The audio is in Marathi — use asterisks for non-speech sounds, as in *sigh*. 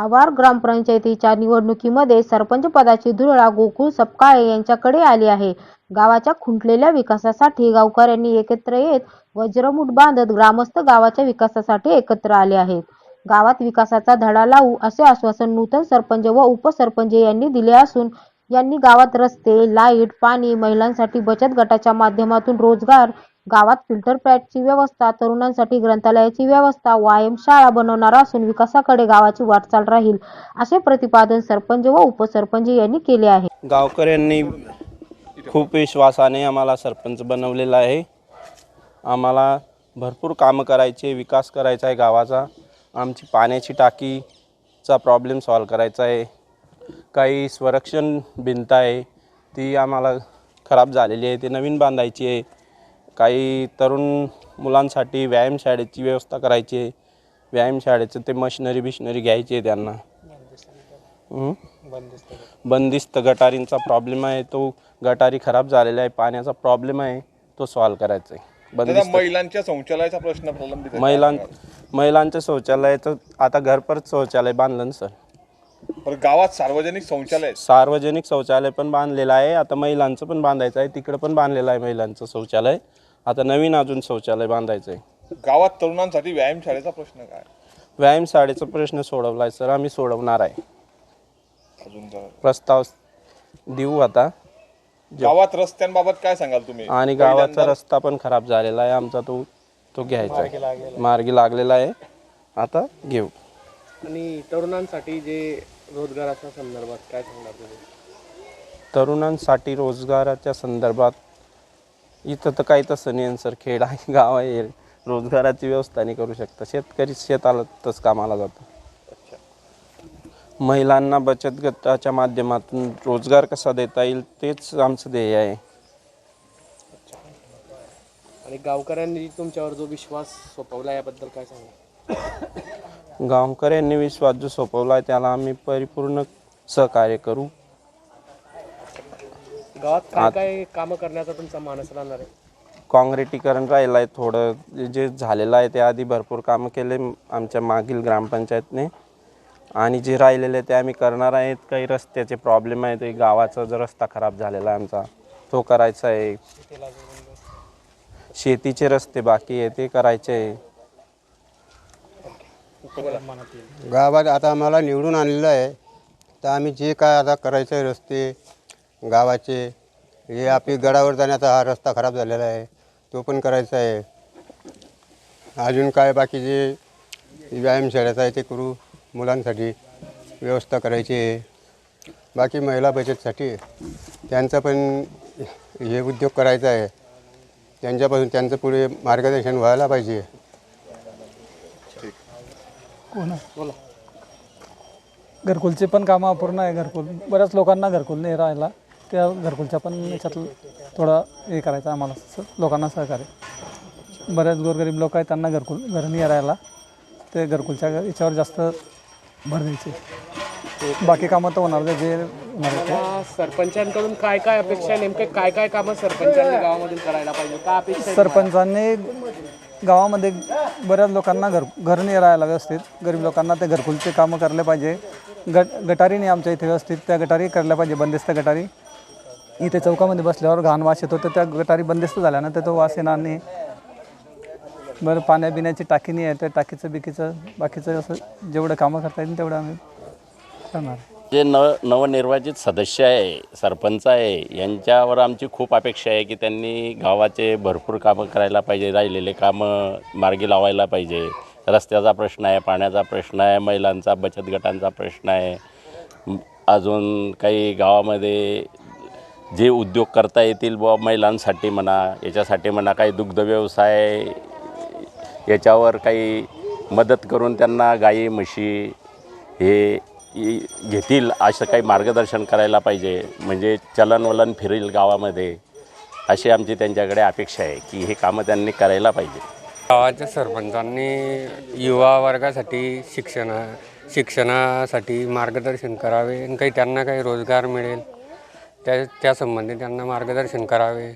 आवार ग्रामपंचायतीच्या निवडणुकीमध्ये सरपंच पदाची धुळा गोकुळ सपकाळे यांच्याकडे आली आहे. गावाच्या खुंटलेल्या विकासासाठी गावकऱ्यांनी एकत्र येत वज्रमुठ बांधत ग्रामस्थ गावाच्या विकासासाठी एकत्र आले आहेत. गावात विकासाचा धडा लावू असे आश्वासन नूतन सरपंच व उपसरपंच यांनी दिले असून यांनी गावात रस्ते लाइट पाणी महिलांसाठी बचत गटाच्या माध्यमातून रोजगार गावात फिल्टर पॅडची व्यवस्था तरुणांसाठी ग्रंथालयाची व्यवस्था वायम शाळा बनवणार असून विकासाकडे गावाची वाटचाल राहील असे प्रतिपादन सरपंच व उपसरपंच यांनी केले आहे. गावकऱ्यांनी खूप विश्वासाने आम्हाला सरपंच बनवलेला आहे. आम्हाला भरपूर कामं करायचे विकास करायचा आहे गावाचा. आमची पाण्याची टाकीचा प्रॉब्लेम सॉल्व करायचा आहे. काही संरक्षण भिंत आहे ती आम्हाला खराब झालेली आहे ती नवीन बांधायची आहे. काही तरुण मुलांसाठी व्यायामशाळेची व्यवस्था करायची आहे. व्यायामशाळेचं ते मशिनरी बिशनरी घ्यायची आहे त्यांना. हं? बंदिस्त गटारींचा प्रॉब्लेम आहे. तो गटारी खराब झालेला आहे. पाण्याचा प्रॉब्लेम आहे. तो सॉल्व करायचा आहे. दादा बंदिस्त. महिलांच्या शौचालयाचा प्रश्न प्रलंबित आहे. महिलां महिलांच्या शौचालयाचं आता शौचालय बांधलं ना सर. पण गावात सार्वजनिक शौचालय आहेत. सार्वजनिक शौचालय पण बांधलेलं आहे. आता महिलांचं पण बांधायचं आहे. तिकडं पण बांधलेलं आहे महिलांचं शौचालय. आता नवीन अजून शौचालय बांधायचं आहे गावात तरुणांसाठी व्यायामशाळेचा प्रश्न काय? व्यायामशाळेचा प्रश्न सोडवला आहे सर. आम्ही सोडवणार आहे. अजून जरा. प्रस्ताव देऊ आता. गावात रस्त्यांबाबत काय सांगाल तुम्ही? आणि गावाचा रस्ता पण खराब झालेला आहे. आमचा तो तो घ्यायचा आहे. मार्गी लागलेला आहे. आता घेऊ. आणि तरुणांसाठी जे रोजगाराच्या संदर्भात काय सांगणार तुम्ही? तरुणांसाठी रोजगाराच्या संदर्भात इथं तर काही तसं नाही सर खेड आहे *laughs* गाव आहे. रोजगाराची व्यवस्था नाही करू शकता. शेतकरी शेतालाच कामाला जातो. महिलांना बचत गटाच्या माध्यमातून रोजगार कसा देता येईल तेच आमचं ध्येय आहे. आणि गावकऱ्यांनी तुमच्यावर जो विश्वास सोपवला याबद्दल काय सांगणार *coughs* गावकऱ्यांनी विश्वास जो सोपवला आहे त्याला आम्ही परिपूर्ण सहकार्य करू. गावात काय काय कामं करण्याचा तुमचा मानस राहणार आहे? काँग्रेटीकरण राहिलं आहे थोडं. जे झालेलं आहे ते आधी भरपूर कामं केले आमच्या मागील ग्रामपंचायतने. आणि जे राहिलेले ते आम्ही करणार आहेत. काही रस्त्याचे प्रॉब्लेम आहेत. ते गावाचा जो रस्ता खराब झालेला आहे आमचा तो करायचा आहे. शेतीचे रस्ते बाकी आहे ते करायचे आहे. गावात आता आम्हाला निवडून आणलेलं आहे. तर आम्ही जे काय आता करायचं आहे रस्ते गावाचे हे आपली गडावर जाण्याचा हा रस्ता खराब झालेला आहे. तो पण करायचा आहे. अजून काय बाकीचे व्यायामशाळेचा आहे ते करू. मुलांसाठी व्यवस्था करायची आहे. बाकी महिला बचतसाठी त्यांचा पण हे उद्योग करायचा आहे. त्यांच्यापासून त्यांचं पुढे मार्गदर्शन व्हायला पाहिजे. घरकुलचे पण कामं अपूर्ण आहे घरकुल. बऱ्याच लोकांना घरकुल नाही राहिला त्या घरकुलच्या पण याच्यात थोडं हे करायचं आम्हाला स लोकांना सहकार्य. बऱ्याच गोरगरीब लोक आहेत त्यांना घरकुल घर नाही राहायला ते घरकुलच्या याच्यावर जास्त भर द्यायचे. बाकी कामं तर होणार नाही, जे होणार आहे ते. आता सरपंचांकडून काय काय अपेक्षा आहे नेमके काय काय कामं सरपंचांनी गावामधून करायला पाहिजे? काय अपेक्षा आहे सरपंचांनी गावामध्ये बऱ्याच लोकांना घर घर नाही राहायला व्यवस्थित. गरीब लोकांना ते घरकुलचे कामं करले पाहिजे. गट गटारी नाही आमच्या इथे व्यवस्थित त्या गटारी करल्या पाहिजे बंदिस्त गटारी. इथे चौकामध्ये बसल्यावर घाण वास येतो तर त्या गटारी बंदिस्त झाल्या ना तर तो वास येणार नाही बरं पाण्या बिण्याची टाकी नाही आहे त्या टाकीचं बिकीचं बाकीचं असं जेवढं कामं करता येईल तेवढं आम्ही करणार. जे न नवनिर्वाचित सदस्य आहे सरपंच आहे यांच्यावर आमची खूप अपेक्षा आहे की त्यांनी गावाचे भरपूर कामं करायला पाहिजे राहिलेले कामं मार्गी लावायला पाहिजे. रस्त्याचा प्रश्न आहे पाण्याचा प्रश्न आहे महिलांचा बचत गटांचा प्रश्न आहे. अजून काही गावामध्ये जे उद्योग करता येतील बुवा महिलांसाठी म्हणा याच्यासाठी म्हणा काही दुग्ध व्यवसाय याच्यावर काही मदत करून त्यांना गाई म्हशी हे घेतील असं काही मार्गदर्शन करायला पाहिजे. म्हणजे चलनवलन फिरेल गावामध्ये अशी आमची त्यांच्याकडे अपेक्षा आहे की हे कामं त्यांनी करायला पाहिजे. गावाच्या सरपंचांनी युवा वर्गासाठी शिक्षणा शिक्षणासाठी मार्गदर्शन करावे आणि काही त्यांना काही रोजगार मिळेल. त्या त्यासंबंधी त्यांना मार्गदर्शन करावे.